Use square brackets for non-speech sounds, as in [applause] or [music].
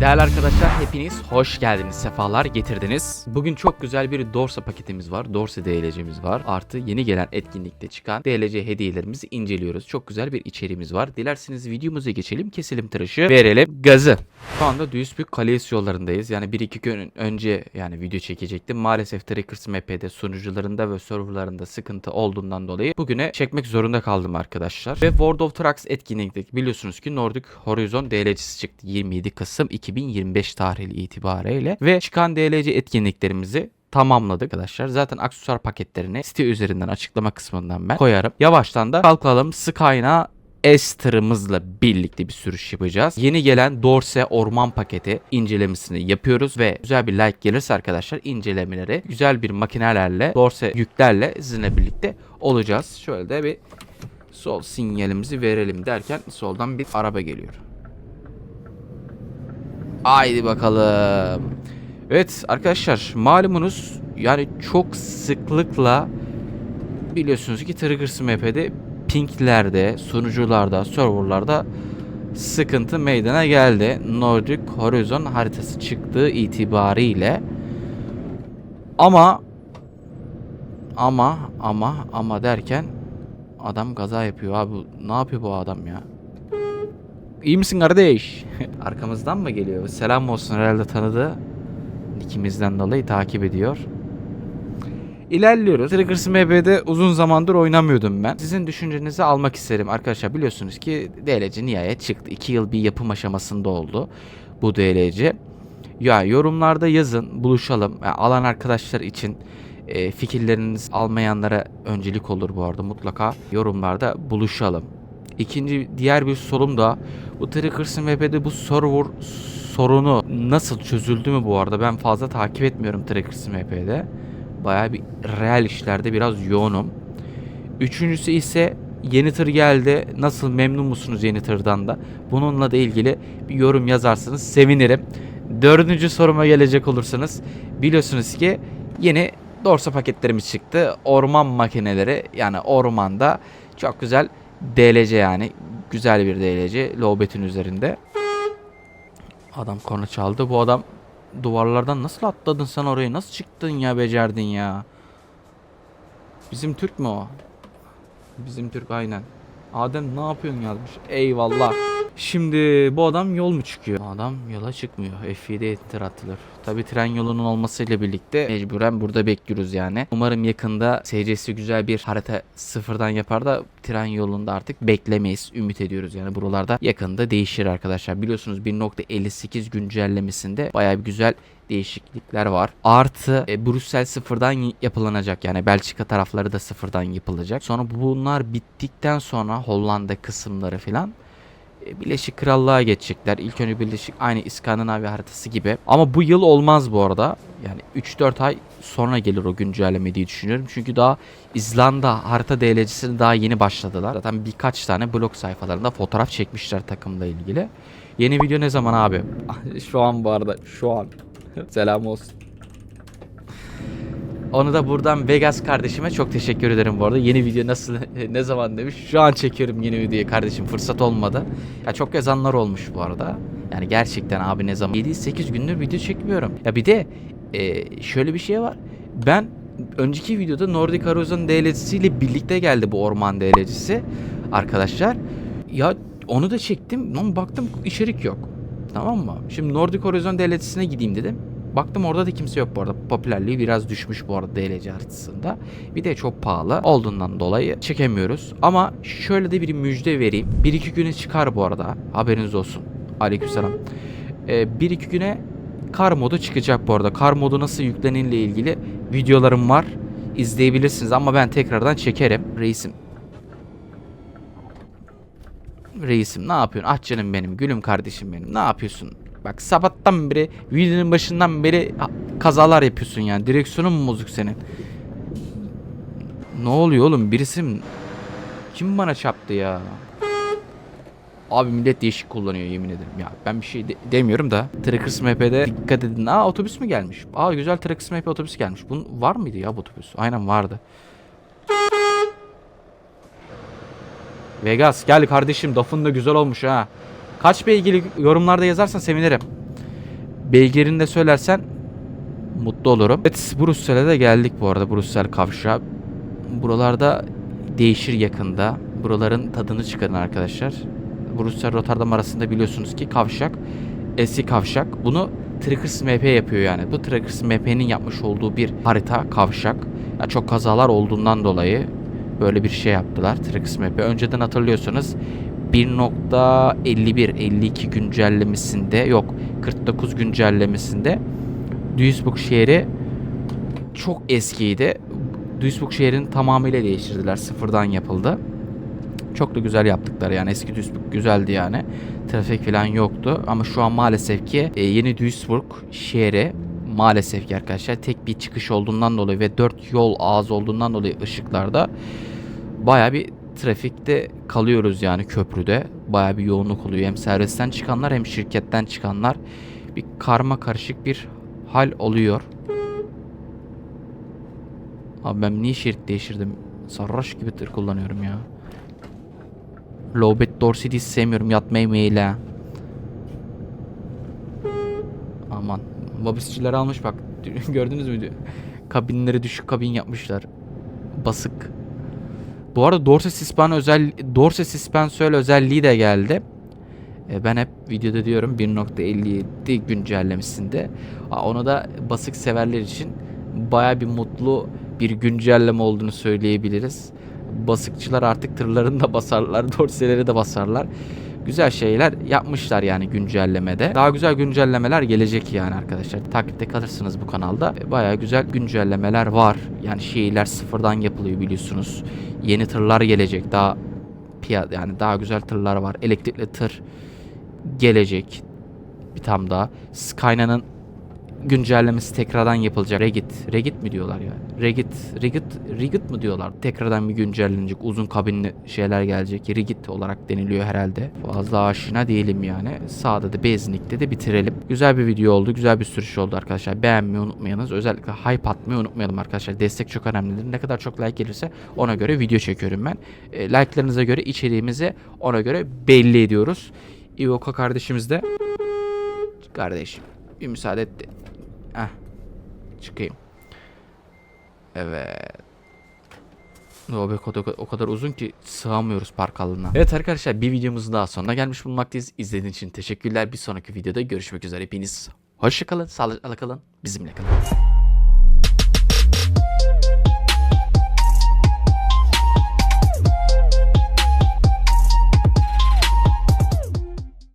Değerli arkadaşlar hepiniz hoş geldiniz, sefalar getirdiniz. Bugün çok güzel bir Dorsa paketimiz var, Dorsa DLC'miz var. Artı yeni gelen etkinlikte çıkan DLC hediyelerimizi inceliyoruz. Çok güzel bir içeriğimiz var. Dilerseniz videomuza geçelim, keselim tıraşı, verelim gazı. Şu anda Duisburg Kalesi yollarındayız. Yani 1-2 gün önce yani video çekecektim. Maalesef Trackers MP'de sunucularında ve serverlarında sıkıntı olduğundan dolayı bugüne çekmek zorunda kaldım arkadaşlar. Ve World of Trucks etkinlikteki biliyorsunuz ki Nordic Horizon DLC'si çıktı 27 Kasım 2025 tarihli itibariyle ve çıkan DLC etkinliklerimizi tamamladık arkadaşlar. Zaten aksesuar paketlerini site üzerinden açıklama kısmından ben koyarım. Yavaştan da kalkalım Skyna Esther'ımızla birlikte bir sürüş yapacağız. Yeni gelen Dorse orman paketi incelemesini yapıyoruz ve güzel bir like gelirse arkadaşlar incelemeleri güzel bir makinelerle Dorse yüklerle sizinle birlikte olacağız. Şöyle de bir sol sinyalimizi verelim derken soldan bir araba geliyor. Haydi bakalım. Evet arkadaşlar malumunuz yani çok sıklıkla biliyorsunuz ki Triggers MP'de pinklerde, sunucularda, serverlarda sıkıntı meydana geldi. Nordic Horizon haritası çıktığı itibariyle. Ama ama ama ama derken adam kaza yapıyor abi. Ne yapıyor bu adam ya? İyi misin kardeş? [laughs] Arkamızdan mı geliyor? Selam olsun herhalde tanıdı. Nickimizden dolayı takip ediyor. İlerliyoruz. Triggers MP'de uzun zamandır oynamıyordum ben. Sizin düşüncenizi almak isterim arkadaşlar. Biliyorsunuz ki DLC nihayet çıktı. 2 yıl bir yapım aşamasında oldu bu DLC. Ya yorumlarda yazın, buluşalım. Yani alan arkadaşlar için e, fikirleriniz almayanlara öncelik olur bu arada mutlaka yorumlarda buluşalım. İkinci diğer bir sorum da bu Triggers MP'de bu server sorunu nasıl çözüldü mü bu arada? Ben fazla takip etmiyorum Triggers MP'de. Bayağı bir real işlerde biraz yoğunum. Üçüncüsü ise yeni tır geldi. Nasıl memnun musunuz yeni tırdan da? Bununla da ilgili bir yorum yazarsanız sevinirim. Dördüncü soruma gelecek olursanız biliyorsunuz ki yeni dorsa paketlerimiz çıktı. Orman makineleri yani ormanda çok güzel DLC yani güzel bir DLC Lowbet'in üzerinde. Adam korna çaldı. Bu adam duvarlardan nasıl atladın sen oraya? Nasıl çıktın ya becerdin ya? Bizim Türk mü o? Bizim Türk aynen. Adem ne yapıyorsun yazmış. Eyvallah. Şimdi bu adam yol mu çıkıyor? Adam yola çıkmıyor. F7 enter atılır. Tabi tren yolunun olmasıyla birlikte mecburen burada bekliyoruz yani. Umarım yakında SC'si güzel bir harita sıfırdan yapar da tren yolunda artık beklemeyiz. Ümit ediyoruz yani buralarda yakında değişir arkadaşlar. Biliyorsunuz 1.58 güncellemesinde baya bir güzel değişiklikler var. Artı e, Brüssel sıfırdan yapılanacak yani Belçika tarafları da sıfırdan yapılacak. Sonra bunlar bittikten sonra Hollanda kısımları filan Birleşik Krallığa geçecekler. İlk önce Birleşik aynı İskandinavya haritası gibi. Ama bu yıl olmaz bu arada. Yani 3-4 ay sonra gelir o güncelleme diye düşünüyorum. Çünkü daha İzlanda harita DLC'sini daha yeni başladılar. Zaten birkaç tane blog sayfalarında fotoğraf çekmişler takımla ilgili. Yeni video ne zaman abi? [laughs] şu an bu arada. Şu an. Selam olsun. Onu da buradan Vegas kardeşime çok teşekkür ederim bu arada. Yeni video nasıl [laughs] ne zaman demiş. Şu an çekiyorum yeni videoyu kardeşim. Fırsat olmadı. Ya çok yazanlar olmuş bu arada. Yani gerçekten abi ne zaman 7-8 gündür video çekmiyorum. Ya bir de e, şöyle bir şey var. Ben önceki videoda Nordic Horizon DLC'si ile birlikte geldi bu orman DLC'si arkadaşlar. Ya onu da çektim. Ama baktım içerik yok. Tamam mı? Şimdi Nordic Horizon DLC'sine gideyim dedim. Baktım orada da kimse yok bu arada. Popülerliği biraz düşmüş bu arada DLC haritasında. Bir de çok pahalı olduğundan dolayı çekemiyoruz. Ama şöyle de bir müjde vereyim. 1-2 güne çıkar bu arada. Haberiniz olsun. Aleykümselam. Ee, 1-2 güne kar modu çıkacak bu arada. Kar modu nasıl yüklenildiği ilgili videolarım var. İzleyebilirsiniz ama ben tekrardan çekerim. Reisim. Reisim ne yapıyorsun? Ah canım benim, gülüm kardeşim benim. Ne yapıyorsun? Bak sabahtan beri, videonun başından beri kazalar yapıyorsun yani. Direksiyonun mu bozuk senin? Ne oluyor oğlum? Birisi mi? Kim bana çarptı ya? Abi millet değişik kullanıyor yemin ederim ya. Ben bir şey de- demiyorum da. Trackers MP'de dikkat edin. Aa otobüs mü gelmiş? Aa güzel Trackers MP otobüs gelmiş. Bunun var mıydı ya bu otobüs? Aynen vardı. Vegas gel kardeşim. Dafın da güzel olmuş ha. Kaç beygirlik yorumlarda yazarsan sevinirim. Beygirini de söylersen mutlu olurum. Evet Brüksel'e de geldik bu arada Brüksel kavşağı. Buralarda değişir yakında. Buraların tadını çıkarın arkadaşlar. Brüksel Rotterdam arasında biliyorsunuz ki kavşak eski kavşak. Bunu Trickers MP yapıyor yani. Bu Trickers MP'nin yapmış olduğu bir harita kavşak. Ya çok kazalar olduğundan dolayı böyle bir şey yaptılar Trickers MP. Önceden hatırlıyorsanız 1.51 52 güncellemesinde yok 49 güncellemesinde Duisburg şehri çok eskiydi. Duisburg şehrini tamamıyla değiştirdiler. Sıfırdan yapıldı. Çok da güzel yaptıklar yani eski Duisburg güzeldi yani. Trafik falan yoktu ama şu an maalesef ki e, yeni Duisburg şehri maalesef ki arkadaşlar tek bir çıkış olduğundan dolayı ve dört yol ağzı olduğundan dolayı ışıklarda baya bir trafikte kalıyoruz yani köprüde. Baya bir yoğunluk oluyor. Hem servisten çıkanlar hem şirketten çıkanlar bir karma karışık bir hal oluyor. Abi ben niye şerit değiştirdim? Sarhoş gibi tır kullanıyorum ya. Lowbet Dorset'i hiç sevmiyorum. Yatmayı meyle. Aman. Mobisçiler almış bak. [laughs] Gördünüz mü? Kabinleri düşük kabin yapmışlar. Basık. Bu arada Dorset Sispan özel Dorset Sispensöl özelliği de geldi. E, ben hep videoda diyorum 1.57 güncellemesinde. Onu da basık severler için baya bir mutlu bir güncelleme olduğunu söyleyebiliriz. Basıkçılar artık tırlarını da basarlar, [laughs] dorseleri de basarlar. Güzel şeyler yapmışlar yani güncellemede. Daha güzel güncellemeler gelecek yani arkadaşlar. Takipte kalırsınız bu kanalda. E, Baya güzel güncellemeler var. Yani şehirler sıfırdan yapılıyor biliyorsunuz. Yeni tırlar gelecek. Daha piyade yani daha güzel tırlar var. Elektrikli tır gelecek. Bir tam daha. Skyna'nın güncellemesi tekrardan yapılacak. Regit. Regit mi diyorlar ya? Regit. Regit. Regit mi diyorlar? Tekrardan bir güncellenecek. Uzun kabinli şeyler gelecek. Regit olarak deniliyor herhalde. Fazla aşina değilim yani. Sağda da Beznik'te de bitirelim. Güzel bir video oldu. Güzel bir sürüş oldu arkadaşlar. Beğenmeyi unutmayınız. Özellikle hype atmayı unutmayalım arkadaşlar. Destek çok önemlidir. Ne kadar çok like gelirse ona göre video çekiyorum ben. E, like'larınıza göre içeriğimizi ona göre belli ediyoruz. Ivoka kardeşimiz de kardeşim bir müsaade et. Heh. Çıkayım. Evet. Nobek o kadar uzun ki sığamıyoruz park alanına. Evet arkadaşlar bir videomuzun daha sonuna gelmiş bulunmaktayız. İzlediğiniz için teşekkürler. Bir sonraki videoda görüşmek üzere. Hepiniz hoşçakalın, sağlıkla kalın, bizimle kalın.